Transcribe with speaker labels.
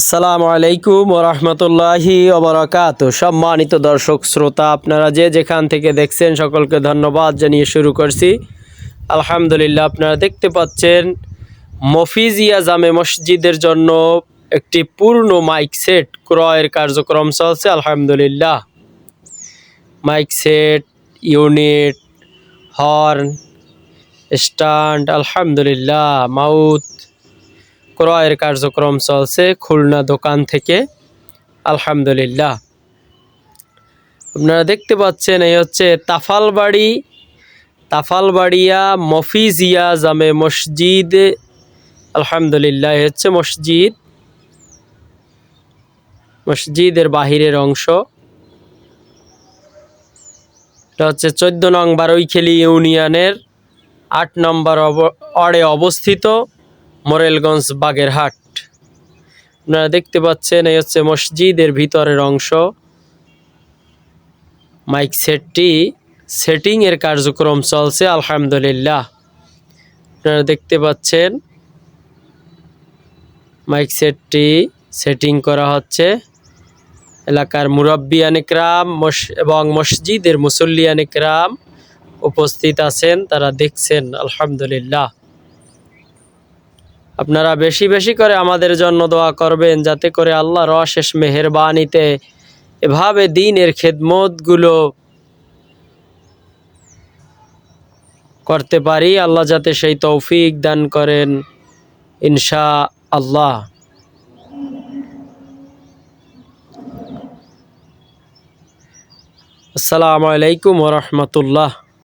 Speaker 1: আসসালামু আলাইকুম ওরহমতুল্লাহি ওবরাকাত সম্মানিত দর্শক, শ্রোতা, আপনারা যে যেখান থেকে দেখছেন সকলকে ধন্যবাদ জানিয়ে শুরু করছি। আলহামদুলিল্লাহ, আপনারা দেখতে পাচ্ছেন মফিজিয়া জামে মসজিদের জন্য একটি পূর্ণ মাইক সেট ক্রয়ের কার্যক্রম চলছে, আলহামদুলিল্লাহ। Mike set, unit, horn, stand, আলহামদুলিল্লাহ, মাউথ। ক্রয়ের কার্যক্রম চলছে খুলনা দোকান থেকে। আলহামদুলিল্লাহ। আপনারা দেখতে পাচ্ছেন, এই হচ্ছে তাফালবাড়ি, তাফালবাড়িয়া মফিজিয়া জামে মসজিদ। আলহামদুলিল্লাহ হচ্ছে মসজিদ। মসজিদের বাহিরের অংশ। এটা হচ্ছে চোদ্দ নং বারৈখেলি ইউনিয়নের আট নম্বর অড়ে অবস্থিত। মোরেলগঞ্জ বাগেরহাট। আপনারা দেখতে পাচ্ছেন, এই হচ্ছে মসজিদের ভিতরের অংশ। মাইক সেটটি সেটিং এর কার্যক্রম চলছে, আলহামদুলিল্লাহ। আপনারা দেখতে পাচ্ছেন, মাইক সেটটি সেটিং করা হচ্ছে। এলাকার মুরব্বিয়ান ইকরাম মস- এবং মসজিদের মুসল্লিয়ান ইকরাম উপস্থিত আছেন, তারা দেখছেন, আলহামদুলিল্লাহ। আপনারা বেশি বেশি করে আমাদের জন্য দোয়া করবেন যাতে করে আল্লাহর অশেষ মেহেরবানিতে এভাবে দিনের খেদমতগুলো করতে পারি, আল্লাহ যাতে সেই তৌফিক দান করেন ইনশা আল্লাহ আসসালামু আলাইকুম ওরহমতুল্লাহ